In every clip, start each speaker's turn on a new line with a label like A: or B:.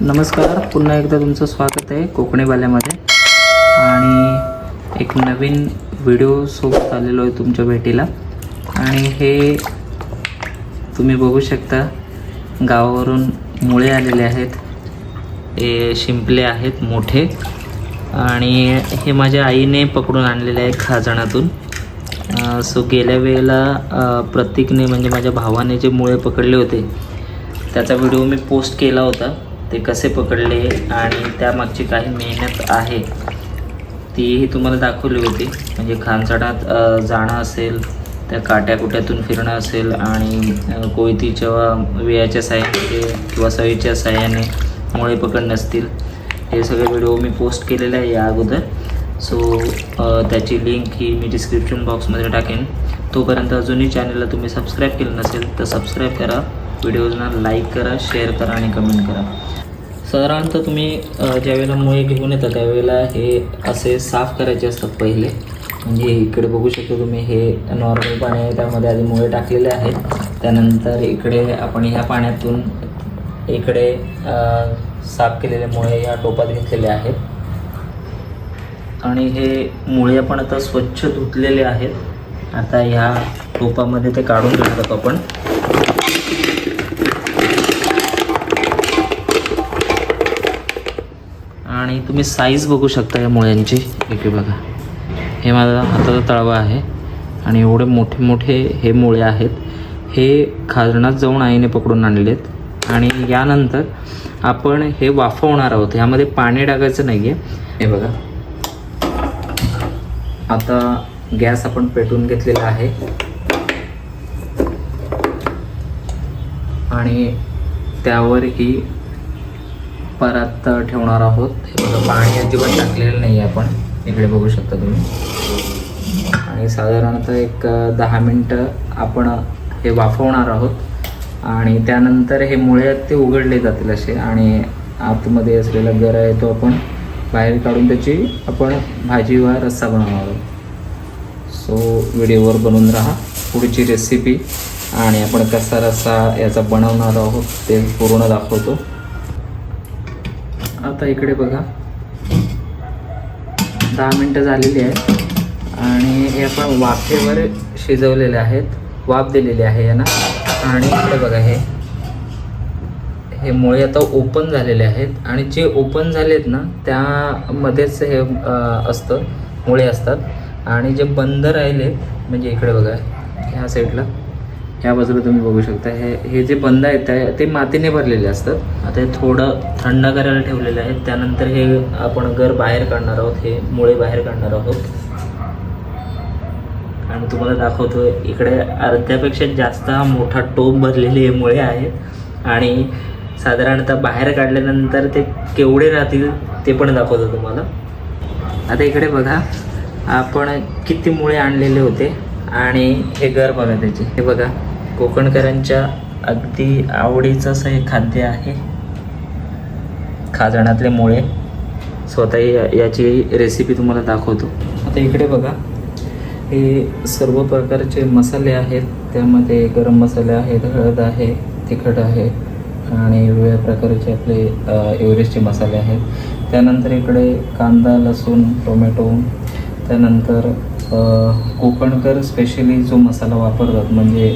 A: नमस्कार. पुन्हा एकदा तुमचं स्वागत आहे कोकणीवाल्यामध्ये आणि एक नवीन व्हिडिओ सोबत आलेलो आहे तुमच्या भेटीला. आणि हे तुम्ही बघू शकता गावावरून मुळे आलेले आहेत. हे शिंपले आहेत मोठे. आणि हे माझ्या आईने पकडून आणलेले आहे खाजणातून. सो गेल्या वेळेला प्रतीकने म्हणजे माझ्या भावाने जे मुळे पकडले होते त्याचा व्हिडिओ मी पोस्ट केला होता. ते कसे पकडले आणि त्यामागची काही मेहनत आहे तीही तुम्हाला दाखवली होती. म्हणजे खानसाडात जाणं असेल त्या काट्याकुट्यातून फिरणं असेल आणि कोयतीच्या वेळाच्या साह्याने किंवा सळीच्या साह्याने मुळे पकडण नसतील हे सगळे व्हिडिओ मी पोस्ट केलेले आहे या अगोदर. सो त्याची लिंक ही मी डिस्क्रिप्शन बॉक्समध्ये टाकेन. तोपर्यंत अजूनही चॅनलला तुम्ही सबस्क्राईब केलं नसेल तर सबस्क्राईब करा. व्हिडिओजना लाईक करा शेअर करा आणि कमेंट करा. साधारणतः तुम्ही ज्यावेळेला मुळे घेऊन येता त्यावेळेला हे असे साफ करायचे असतात पहिले. म्हणजे इकडे बघू शकतो तुम्ही हे नॉर्मल पाणी आहे त्यामध्ये आधी मुळे टाकलेले आहेत. त्यानंतर इकडे आपण ह्या पाण्यातून इकडे साफ केलेले मुळे या टोपात घेतलेले आहेत. आणि हे मुळे आपण आता स्वच्छ धुतलेले आहेत. आता ह्या टोपामध्ये ते काढून घेऊ शकतो आपण. आणि तुम्ही साईज बघू शकता या मुळ्यांची. इकडे बघा. हे माझा हाताचा तळवा आहे. आणि एवढे मोठे मोठे हे मुळे आहेत. हे खाजणात जाऊन आईने पकडून आणलेले आहेत आणि यानंतर आपण हे वाफवणार आहोत. ह्यामध्ये पाणी टाकायचं नाही आहे हे बघा. आता गॅस आपण पेटवून घेतलेला आहे. आणि त्यावर ही परात ठेवणार आहोत. पाणी अजिबात टाकलेलं नाही आहे आपण. इकडे बघू शकता तुम्ही. आणि साधारणतः एक दहा मिनटं आपण हे वाफवणार आहोत. आणि त्यानंतर हे मुळे ते उघडले जातील असे. आणि आतमध्ये असलेला गर आहे तो आपण बाहेर काढून त्याची आपण भाजी वा रस्सा बनवणार आहोत. सो व्हिडिओवर बनवून राहा. पुढची रेसिपी आणि आपण कसा रस्सा याचा बनवणार आहोत ते पूर्ण दाखवतो. आता इकडे बघा. दहा मिनटं झालेली आहेत. आणि हे आपण वाफेवर शिजवलेले आहेत. वाफ दिलेली आहे यांना. आणि इकडे बघा हे. हे मुळे आता ओपन झालेले आहेत. आणि जे ओपन झालेत ना त्यामध्येच हे असतं. मुळे असतात. आणि जे बंद राहिले म्हणजे इकडे बघा ह्या साईडला ह्या बाजूला तुम्ही बघू शकता. हे हे जे बंद आहेत त्या ते मातीने भरलेले असतात. आता हे थोडं थंड करायला ठेवलेलं आहे त्यानंतर हे आपण घर बाहेर काढणार आहोत. हे मुळे बाहेर काढणार आहोत. आणि तुम्हाला दाखवतो इकडे अर्ध्यापेक्षा जास्त हा मोठा टोप भरलेले हे मुळे आहेत. आणि साधारणतः बाहेर काढल्यानंतर ते केवढे राहतील ते पण दाखवतो तुम्हाला. आता इकडे बघा आपण किती मुळे आणलेले होते. आणि हे घर बघा त्याचे. हे बघा. कोकणकरांच्या अगदी आवडीचं असं हे खाद्य आहे. खाजणातले मुळे. स्वतः या- याची रेसिपी तुम्हाला दाखवतो. आता इकडे बघा. हे सर्व प्रकारचे मसाले आहेत. त्यामध्ये गरम मसाले आहेत हळद आहे तिखट आहे आणि वेगवेगळ्या प्रकारचे आपले अ, एव्हरेस्टचे मसाले आहेत. त्यानंतर इकडे कांदा लसूण टोमॅटो. त्यानंतर कोकणकर स्पेशली जो मसाला वापरतात म्हणजे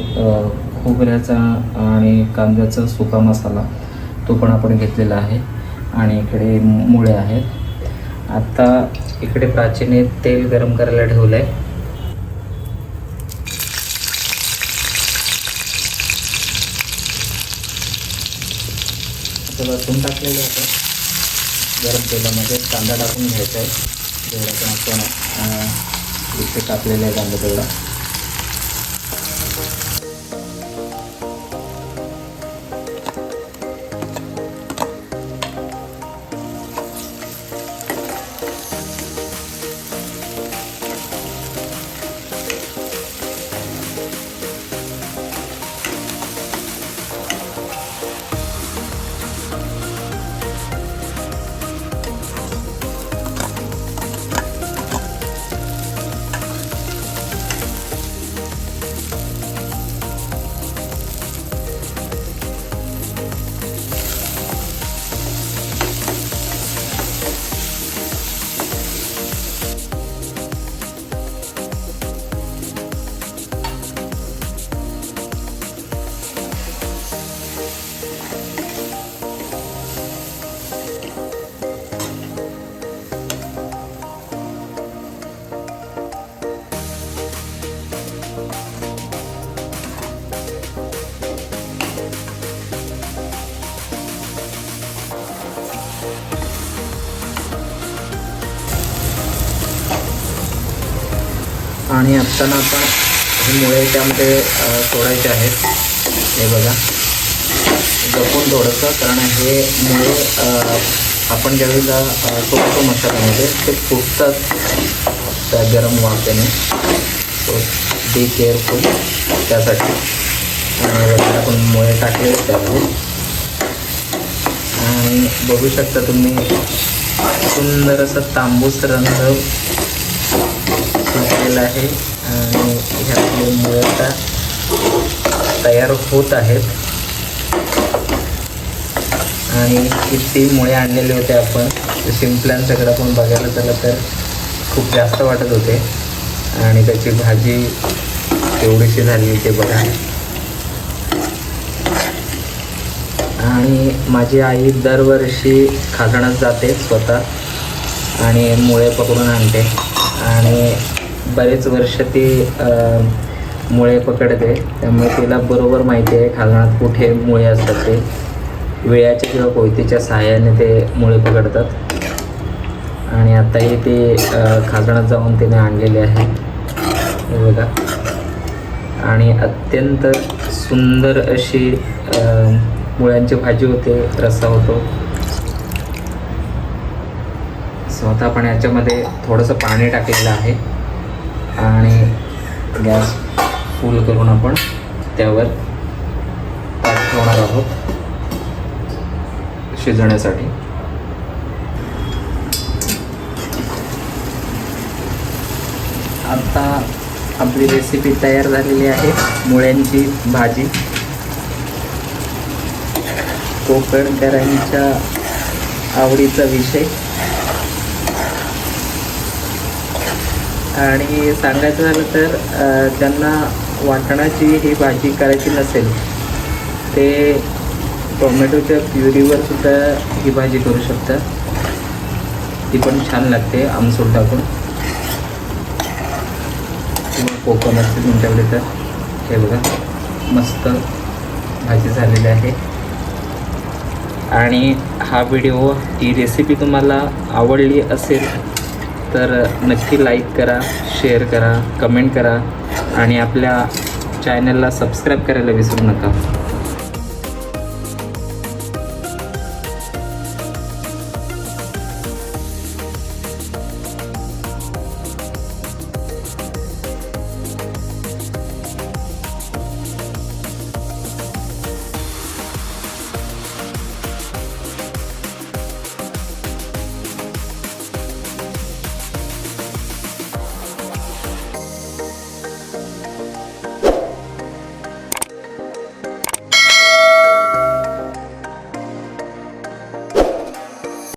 A: खोबऱ्याचा आणि कांद्याचा सुका मसाला तो पण आपण घेतलेला आहे. आणि इकडे मुळे आहेत. आता इकडे प्राचीने तेल गरम करायला ठेवलं आहे आता लसूण टाकलेलं होतं. गरम तेलामध्ये कांदा टाकून घ्यायचा आहे. जेवढा पण आपण इथे टाकलेला आहे कांदा तेवढा. आणि आत्ताना आता हे मुळे त्यामध्ये तोडायचे सोडायचे आहेत. हे बघा. जपून थोडंसं कारण हे मुळे आपण ज्यावेळेला अ, सोडतो मसाल्यामध्ये ते फुटतात. त्या गरम वाफेने. सो बी केअरफुल त्यासाठी. आणि आपण मुळे टाकले त्यामध्ये. आणि बघू शकता तुम्ही सुंदर असं तांबूस रंग शिजलेलं आहे आणि ह्यातले मुळे आता तयार होत आहेत. आणि किती मुळे आणलेले होते आपण? शिंपल्यांच्याकडे आपण बघायला झालं तर खूप जास्त वाटत होते. आणि त्याची भाजी एवढीशी झाली ते बघा. आणि माझी आई दरवर्षी खाजणात जाते स्वतः. आणि मुळे पकडून आणते. आणि बरेच वर्ष ती मुळे पकडते. त्यामुळे तिला बरोबर माहिती आहे खालणात कुठे मुळे असतात ते. विळ्याच्या किंवा कोयतीच्या सहाय्याने ते मुळे पकडतात. आणि आताही ते अं, खाजणात जाऊन तिने आणलेले आहे. बघा. आणि अत्यंत सुंदर अशी मुळ्यांची भाजी होते रस्सा होतो. स्वतः पण याच्यामध्ये थोडंसं पाणी टाकलेलं आहे. आणि गॅस फुल करून आपण त्यावर ताट ठेवणार आहोत शिजण्यासाठी. आता आपली रेसिपी तयार झालेली आहे मुळ्यांची भाजी. कोकणकरांच्या आवडीचा विषय. आणि सांगायचं झालं तर त्यांना ज्यांना वाटणाची ही भाजी करायची नसेल ते टोमॅटोच्या प्युरीवर सुद्धा ही भाजी करू शकतात. ती पण छान लागते आमसूर टाकून. किंवा कोकम असते तुमच्याकडे तर. हे बघा मस्त भाजी झालेली आहे. आणि हा व्हिडिओ ही रेसिपी तुम्हाला आवडली असेल तर नक्की लाईक करा शेअर करा कमेंट करा आणि आपल्या चॅनलला सबस्क्राईब करायला विसरू नका.